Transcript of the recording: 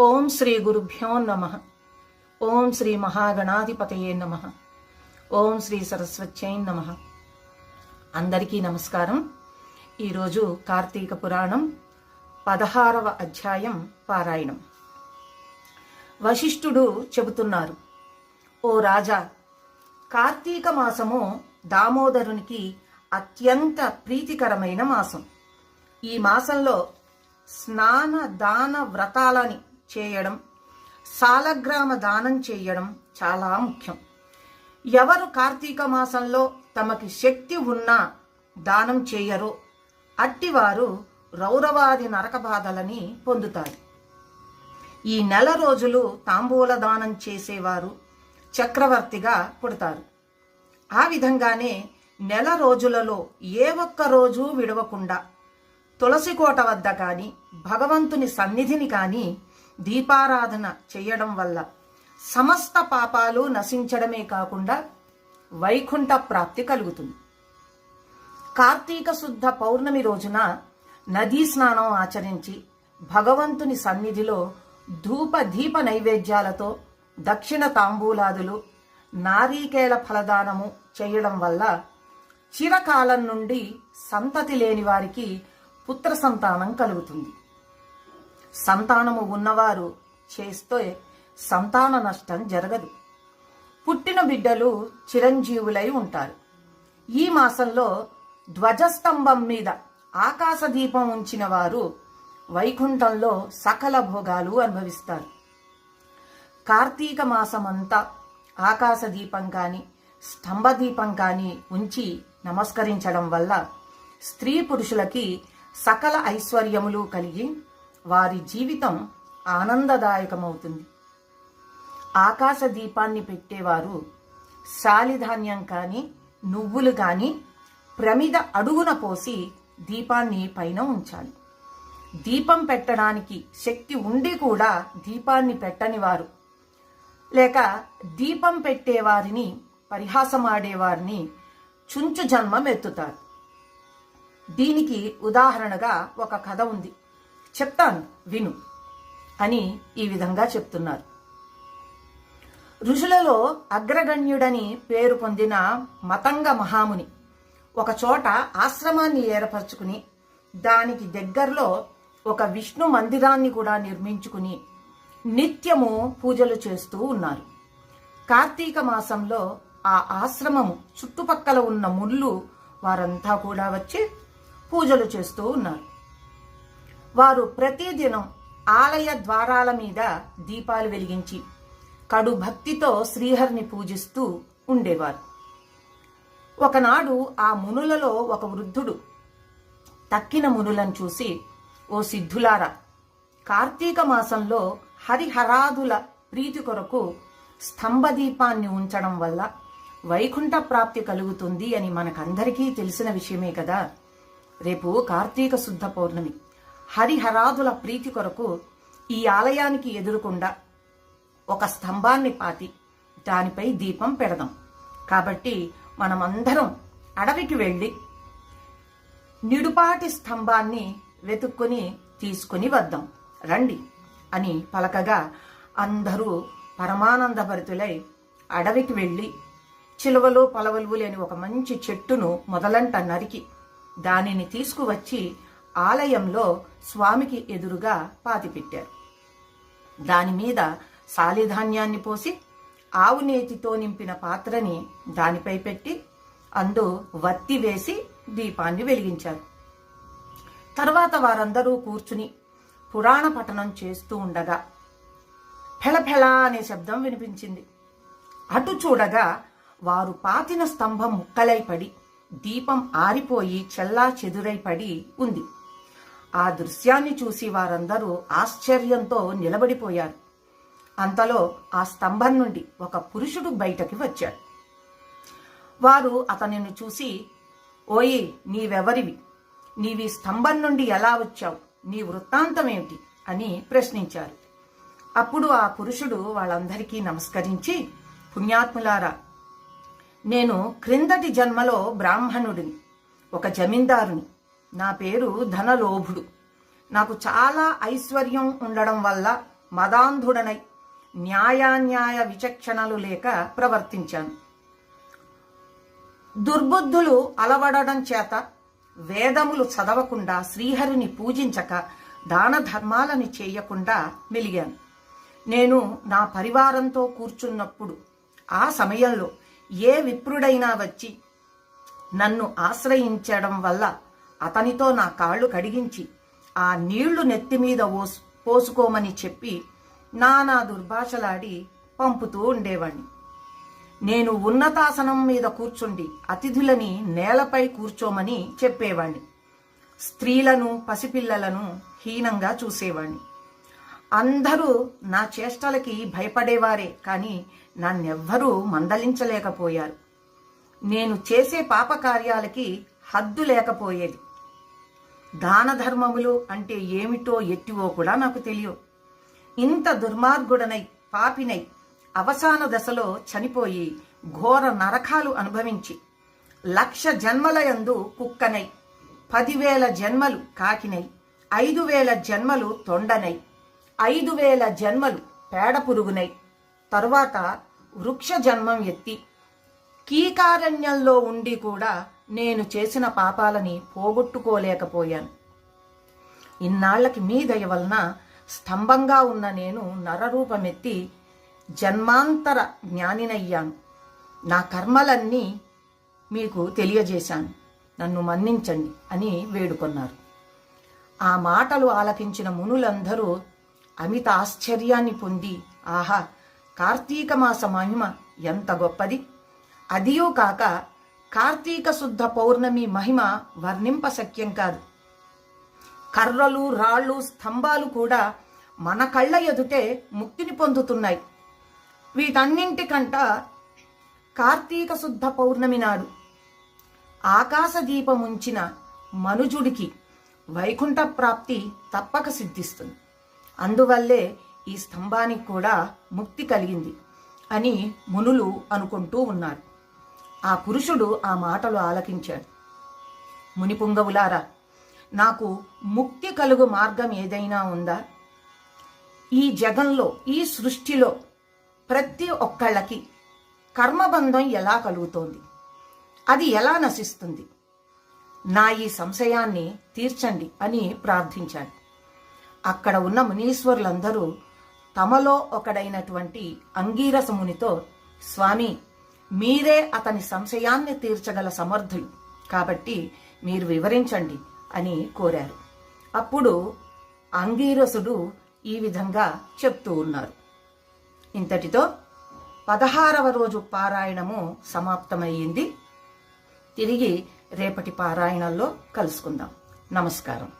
ఓం శ్రీ గురుభ్యో నమ. ఓం శ్రీ మహాగణాధిపతయే నమ. ఓం శ్రీ సరస్వత్యై నమ. అందరికీ నమస్కారం. ఈరోజు కార్తీక పురాణం పదహారవ అధ్యాయం పారాయణం. వశిష్ఠుడు చెబుతున్నారు ఓ రాజా కార్తీక మాసము దామోదరునికి అత్యంత ప్రీతికరమైన మాసం. ఈ మాసంలో స్నాన దాన వ్రతాలని చేయడం సాలగ్రామ దానం చేయడం చాలా ముఖ్యం. ఎవరు కార్తీక మాసంలో తమకి శక్తి ఉన్నా దానం చేయరో అట్టివారు రౌరవాది నరక బాధలని పొందుతారు. ఈ నెల రోజులు తాంబూల దానం చేసేవారు చక్రవర్తిగా పుడతారు. ఆ విధంగానే నెల రోజులలో ఏ ఒక్క రోజు విడవకుండా తులసికోట వద్ద కానీ భగవంతుని సన్నిధిని కానీ దీపారాధన చేయడం వల్ల సమస్త పాపాలు నశించడమే కాకుండా వైకుంఠ ప్రాప్తి కలుగుతుంది. కార్తీక శుద్ధ పౌర్ణమి రోజున నదీ స్నానం ఆచరించి భగవంతుని సన్నిధిలో ధూప దీప నైవేద్యాలతో దక్షిణ తాంబూలాదులు నారీకేల ఫలదానము చేయడం వల్ల చిరకాలం నుండి సంతతి లేని వారికి పుత్ర సంతానం కలుగుతుంది. సంతానము ఉన్నవారు చేస్తే సంతాన నష్టం జరగదు. పుట్టిన బిడ్డలు చిరంజీవులై ఉంటారు. ఈ మాసంలో ధ్వజస్తంభం మీద ఆకాశదీపం ఉంచిన వారు వైకుంఠంలో సకల భోగాలు అనుభవిస్తారు. కార్తీక మాసమంతా ఆకాశదీపం కానీ స్తంభదీపం కానీ ఉంచి నమస్కరించడం వల్ల స్త్రీ పురుషులకి సకల ఐశ్వర్యములు కలిగి వారి జీవితం ఆనందదాయకమవుతుంది. ఆకాశ దీపాన్ని పెట్టేవారు శాలిధాన్యం కానీ నువ్వులు కానీ ప్రమిద అడుగున పోసి దీపాన్ని పైన ఉంచాలి. దీపం పెట్టడానికి శక్తి ఉండి కూడా దీపాన్ని పెట్టని వారు. లేక దీపం పెట్టేవారిని పరిహాసమాడేవారిని చుంచు జన్మం ఎత్తుతారు. దీనికి ఉదాహరణగా ఒక కథ ఉంది. చెప్తాను విను అని ఈ విధంగా చెప్తున్నారు. ఋషులలో అగ్రగణ్యుడని పేరు పొందిన మతంగ మహాముని ఒక చోట ఆశ్రమాన్ని ఏర్పరచుకుని దానికి దగ్గరలో ఒక విష్ణు మందిరాన్ని కూడా నిర్మించుకుని నిత్యము పూజలు చేస్తూ ఉన్నారు. కార్తీక మాసంలో ఆ ఆశ్రమము చుట్టుపక్కల ఉన్న ముళ్ళు వారంతా కూడా వచ్చి పూజలు చేస్తూ ఉన్నారు. వారు ప్రతిదినం ఆలయ ద్వారాల మీద దీపాలు వెలిగించి కడు భక్తితో శ్రీహరిని పూజిస్తూ ఉండేవారు. ఒకనాడు ఆ మునులలో ఒక వృద్ధుడు తక్కిన మునులను చూసి ఓ సిద్ధులారా కార్తీక మాసంలో హరిహరాదుల ప్రీతి కొరకు స్తంభ దీపాన్ని ఉంచడం వల్ల వైకుంఠ ప్రాప్తి కలుగుతుంది అని మనకందరికీ తెలిసిన విషయమే కదా. రేపు కార్తీక శుద్ధ పౌర్ణమి. హరిహరాదుల ప్రీతి కొరకు ఈ ఆలయానికి ఎదురుకుండా ఒక స్తంభాన్ని పాతి దానిపై దీపం పెడదాం. కాబట్టి మనమందరం అడవికి వెళ్ళి నిడుపాటి స్తంభాన్ని వెతుక్కుని తీసుకుని వద్దాం. రండి అని పలకగా అందరూ పరమానందభరితులై అడవికి వెళ్ళి చిలువలు పలవలు లేని ఒక మంచి చెట్టును మొదలంట నరికి దానిని తీసుకువచ్చి ఆలయంలో స్వామికి ఎదురుగా పాతిపెట్టారు. దాని మీద సాలిధాన్యాన్ని పోసి ఆవు నేతితో నింపిన పాత్రని దానిపై పెట్టి అందు వత్తి వేసి దీపాన్ని వెలిగించారు. తర్వాత వారందరూ కూర్చుని పురాణ పఠనం చేస్తూ ఉండగా ఫెళఫెళ అనే శబ్దం వినిపించింది. అటు చూడగా వారు పాతిన స్తంభం ముక్కలై పడి దీపం ఆరిపోయి చెల్లా చెదురై పడి ఉంది. ఆ దృశ్యాన్ని చూసి వారందరూ ఆశ్చర్యంతో నిలబడిపోయారు. అంతలో ఆ స్తంభం నుండి ఒక పురుషుడు బయటకి వచ్చాడు. వారు అతనిని చూసి ఓయి నీవెవరివి? నీవి స్తంభం నుండి ఎలా వచ్చావు? నీ వృత్తాంతం ఏమిటి అని ప్రశ్నించారు. అప్పుడు ఆ పురుషుడు వాళ్ళందరికీ నమస్కరించి పుణ్యాత్ములారా నేను క్రిందటి జన్మలో బ్రాహ్మణుడిని ఒక జమీందారుని నా పేరు ధనలోభుడు. నాకు చాలా ఐశ్వర్యం ఉండడం వల్ల మదాంధుడనై న్యాయాన్యాయ విచక్షణలు లేక ప్రవర్తించాను. దుర్బుద్ధులు అలవడడం చేత వేదములు చదవకుండా శ్రీహరిని పూజించక దాన ధర్మాలని చేయకుండా మెలిగాను. నేను నా పరివారంతో కూర్చున్నప్పుడు ఆ సమయంలో ఏ విప్రుడైనా వచ్చి నన్ను ఆశ్రయించడం వల్ల అతనితో నా కాళ్ళు కడిగించి ఆ నీళ్ళు నెత్తి మీద ఓస్- పోసుకోమని చెప్పి నానా దుర్భాషలాడి పంపుతూ ఉండేవాణ్ణి. నేను ఉన్నతాసనం మీద కూర్చుండి అతిథులని నేలపై కూర్చోమని చెప్పేవాణ్ణి. స్త్రీలను పసిపిల్లలను హీనంగా చూసేవాణ్ణి. అందరూ నా చేష్టలకి భయపడేవారే కానీ నన్నెవ్వరూ మందలించలేకపోయారు. నేను చేసే పాపకార్యాలకి హద్దు లేకపోయేది. దాన ధర్మములు అంటే ఏమిటో ఎట్టివో కూడా నాకు తెలియ ఇంత దుర్మార్గుడనై పాపినై అవసాన దశలో చనిపోయి ఘోర నరకాలు అనుభవించి లక్ష జన్మలయందు కుక్కనై పదివేల జన్మలు కాకినై ఐదు వేల జన్మలు తొండనై ఐదు వేల జన్మలు పేడ పురుగునై తరువాత వృక్ష జన్మం ఎత్తి కీకారణ్యంలో ఉండి కూడా నేను చేసిన పాపాలని పోగొట్టుకోలేకపోయాను. ఇన్నాళ్ళకి మీ దయ వలన స్తంభంగా ఉన్న నేను నరరూపమెత్తి జన్మాంతర జ్ఞానినయ్యాను. నా కర్మలన్నీ మీకు తెలియజేశాను. నన్ను మన్నించండి అని వేడుకొన్నారు. ఆ మాటలు ఆలకించిన మునులందరూ అమిత ఆశ్చర్యాన్ని పొంది ఆహా కార్తీక మాస మహిమ ఎంత గొప్పది! అదియూ కాక కార్తీక శుద్ధ పౌర్ణమి మహిమ వర్ణింప శక్యం కాదు. కర్రలు రాళ్ళు స్తంభాలు కూడా మన కళ్ళ ఎదుటే ముక్తిని పొందుతున్నాయి. వీటన్నింటికంట కార్తీక శుద్ధ పౌర్ణమి నాడు ఆకాశ దీపముంచిన మనుజుడికి వైకుంఠ ప్రాప్తి తప్పక సిద్ధిస్తుంది. అందువల్లే ఈ స్తంభానికి కూడా ముక్తి కలిగింది అని మునులు అనుకుంటూ ఉన్నారు. ఆ పురుషుడు ఆ మాటలు ఆలకించాడు. మునిపుంగవులారా నాకు ముక్తి కలుగు మార్గం ఏదైనా ఉందా? ఈ జగంలో ఈ సృష్టిలో ప్రతి ఒక్కళ్ళకి కర్మబంధం ఎలా కలుగుతోంది? అది ఎలా నశిస్తుంది? నా ఈ సంశయాన్ని తీర్చండి అని ప్రార్థించాడు. అక్కడ ఉన్న మునీశ్వరులందరూ తమలో ఒకడైనటువంటి అంగీరసమునితో స్వామి మీరే అతని సంశయాన్ని తీర్చగల సమర్థులు. కాబట్టి మీరు వివరించండి అని కోరారు. అప్పుడు అంగీరసుడు ఈ విధంగా చెప్తూ ఉన్నారు. ఇంతటితో పదహారవ రోజు పారాయణము సమాప్తమయ్యింది. తిరిగి రేపటి పారాయణంలో కలుసుకుందాం. నమస్కారం.